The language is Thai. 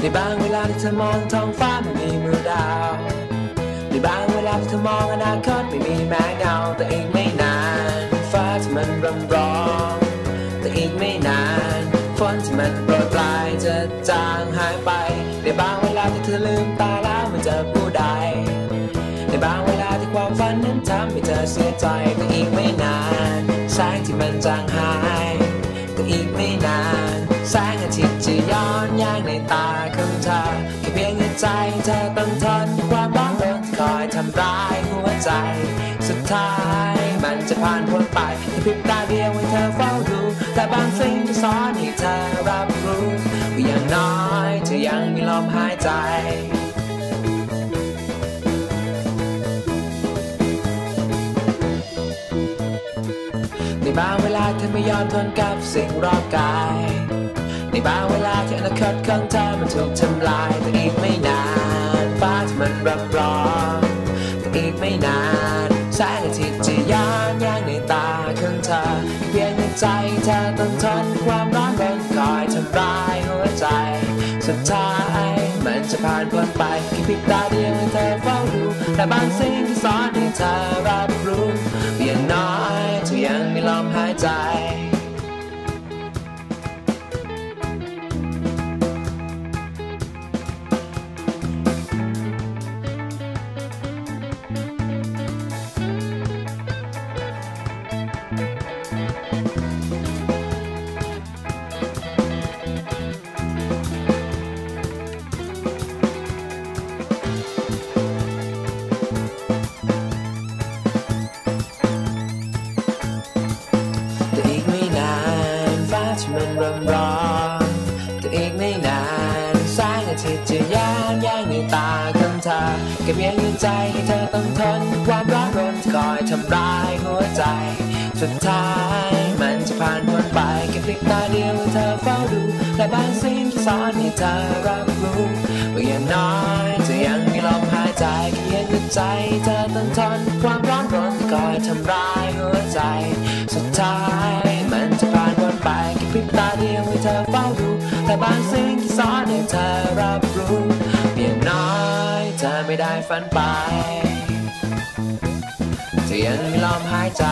ในบางเวลาที่เธอมองท้องฟ้าไม่มีมือดาว ในบางเวลาที่เธอมองอนาคตไม่มีแม้เงาแต่อีกไม่นาน ฟ้าที่มันรำร้อง แต่อีกไม่นานฝนที่มันโปรยปลายจะจางหายไป ในบางเวลาที่เธอลืมตาแล้วไม่เจอผู้ใด ในบางเวลาที่ความฝันนั้นทำให้เธอเสียใจแต่อีกไม่นาน ย้อนแย้งในตาของเธอแค่เพียงในใจเธอต้องทนความร้อนรนคอยทำร้ายหัวใจ สุดท้ายมันจะผ่านพ้นไปแค่พริบตาเดียวให้เธอเฝ้าดูแต่บางสิ่งที่สอนให้เธอรับรู้ว่าอย่างน้อยเธอยังมีลมหายใจในบางเวลาเธอไม่ยอมทนกับสิ่งรอบกายในบางเว นาคตของเธอมันถูกทำลายแต่อีกไม่นานฟ้าที่มันรับรองแต่อีกไม่นานแสงอาทิตย์จะย้อนแย้งในตาของเธอเพียงในใจเธอต้องทนความร้อนรนคอยทำร้ายหัวใจสุดท้ายมันจะผ่านพ้นไปแค่พริบตาเดียวให้เธอเฝ้าดูแต่บางสิ่งที่สอน ที่มันร้อนแต่อีกไม่นานแสงอาทิตย์จะย้อนแย้งในตาของเธอเก็บยังอยู่ใจให้เธอต้องทนความร้อนรนคอยทำร้ายหัวใจ สุดท้ายมันจะผ่านพ้นไปแค่พลิกตาเดียวเธอเฝ้าดูและบางสิ่งที่สอนให้เธอรับรู้ว่าอย่างน้อยเธอยังมีลมหายใจแค่ยังอยู่ใจเธอต้องทนความร้อนรนคอยทำร้ายหัวใจ สุดท้าย เธอรับรู้เพียงน้อยเธอไม่ได้ฝันไปเธอยังมีลมหายใจ